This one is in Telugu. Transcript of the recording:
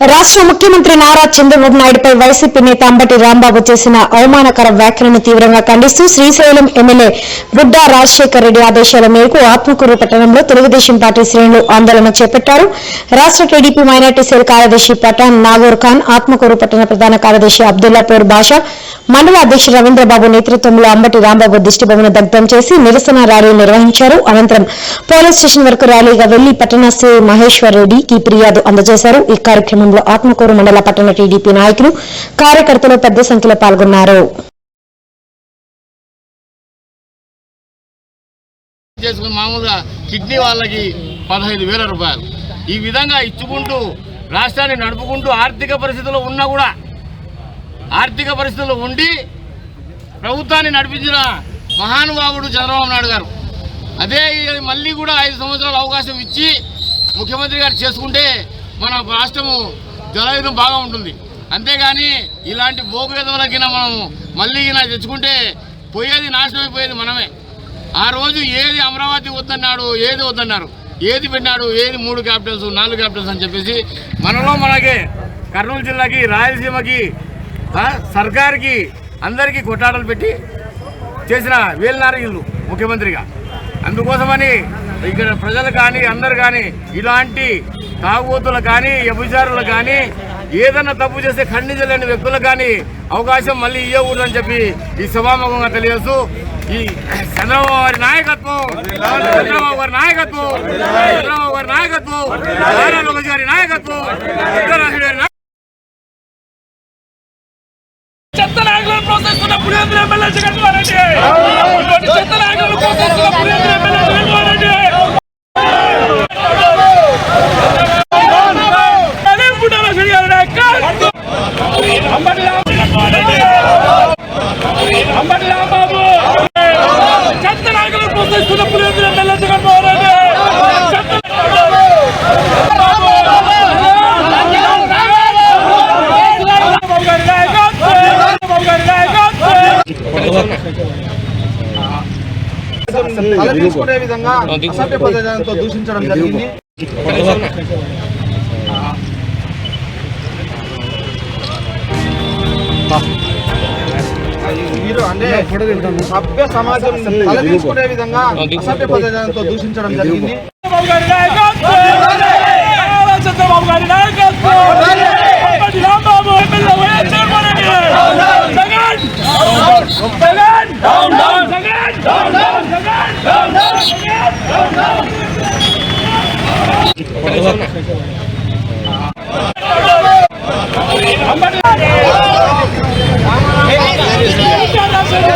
రాష్ట్ర ముఖ్యమంత్రి నారా చంద్రబాబు నాయుడుపై వైసీపీ నేత అంబటి రాంబాబు చేసిన అవమానకర వ్యాఖ్యలను తీవ్రంగా ఖండిస్తూ శ్రీశైలం ఎమ్మెల్యే బుడ్డా రాజశేఖర్ రెడ్డి ఆదేశాల మేరకు ఆత్మకూరు పట్టణంలో తెలుగుదేశం పార్టీ శ్రేణులు ఆందోళన చేపట్టారు. రాష్ట్ర టీడీపీ మైనార్టీ సెల్ కార్యదర్శి పఠాన్ నాగూర్ ఖాన్ ఆత్మకూరు పట్టణ ప్రధాన కార్యదర్శి అబ్దుల్లా పేరు బాషా మండల అధ్యక్షుడు రవీంద్రబాబు నేతృత్వంలో అంబటి రాంబాబు దిష్టిబొమ్మను దగ్ధం చేసి నిరసన ర్యాలీ నిర్వహించారు. అనంతరం పోలీస్ స్టేషన్ వరకు ర్యాలీగా వెళ్ళి పట్టణ శ్రీ మహేశ్వర్ రెడ్డికి ఫిర్యాదు అందజేశారు. ఈ కార్యక్రమం కార్యక్రమంలో ఆత్మకూరు మండల పట్టణ టీడీపీ నాయకులు కార్యకర్తలు పెద్ద సంఖ్యలో పాల్గొన్నారు. చేసుకుని మామూలుగా కిడ్నీ వాళ్ళకి పదహైదు వేల రూపాయలు. ఈ విధంగా ఇచ్చుకుంటూ రాష్ట్రాన్ని నడుపుకుంటూ ఆర్థిక పరిస్థితుల్లో ఉన్నా కూడా ఆర్థిక పరిస్థితుల్లో ఉండి ప్రభుత్వాన్ని నడిపించిన మహానుభావుడు చంద్రబాబు నాయుడు గారు. అదే మళ్ళీ కూడా ఐదు సంవత్సరాల అవకాశం ఇచ్చి ముఖ్యమంత్రి గారు చేసుకుంటే మన రాష్ట్రము జలయుధం బాగా ఉంటుంది. అంతేగాని ఇలాంటి భోగవేదములకిన మనం మళ్ళీ గిన తెచ్చుకుంటే పోయేది నాశనం అయిపోయేది మనమే. ఆ రోజు ఏది అమరావతి వద్దన్నాడు ఏది వద్దన్నారు? ఏది పెట్టినాడు? ఏది మూడు క్యాపిటల్స్ నాలుగు క్యాపిటల్స్ అని చెప్పేసి మనలో మనకి కర్నూలు జిల్లాకి రాయలసీమకి సర్కార్కి అందరికీ కొట్టాటలు పెట్టి చేసిన వేలినారగిళ్ళు ముఖ్యమంత్రిగా. అందుకోసమని ఇక్కడ ప్రజలు కానీ అందరు కానీ ఇలాంటి తాగుబోతులు కానీ వ్యభిచారులు కానీ ఏదన్నా తప్పు చేస్తే ఖండించలేని వ్యక్తులకు కానీ అవకాశం మళ్ళీ ఇవ్వకూడదని చెప్పి ఈ సభాముఖంగా తెలియజేస్తూ ఈ చంద్రబాబు గారి నాయకత్వం చంద్రబాబు గారి నాయకత్వం చంద్రబాబు గారి నాయకత్వం నారా లోకేష్ గారి నాయకత్వం ఉత్తరాఖండ్ గారి నాయకత్వం చెత్త నాయకులను ప్రోత్సహిస్తున్న పులివెందుల ఎమ్మెల్యే జగన్మోహన్ రెడ్డి చెత్త నాయకులను ప్రోత్సహిస్తున్న పులివెందుల ఎమ్మెల్యే జగన్మోహన్ రెడ్డి అదే బుడ్డాల శ్రీ గారి నాయకత్వం. అంబటి రాంబాబు. అంబటి రాంబాబు. చెత్త నాయకులను ప్రోత్సహిస్తున్న పులివెందుల ఎమ్మెల్యే జగన్మోహన్ రెడ్డి చెత్త చంద్రబాబు గారి నాయకత్వం. చంద్రబాబు గారి నాయకత్వం. విధంగా అసభ్య దూషించడం జరిగింది. మీరు అంటే సభ్య సమాజం తల తీసుకునే విధంగా అసభ్య దూషించడం జరిగింది. Thank you.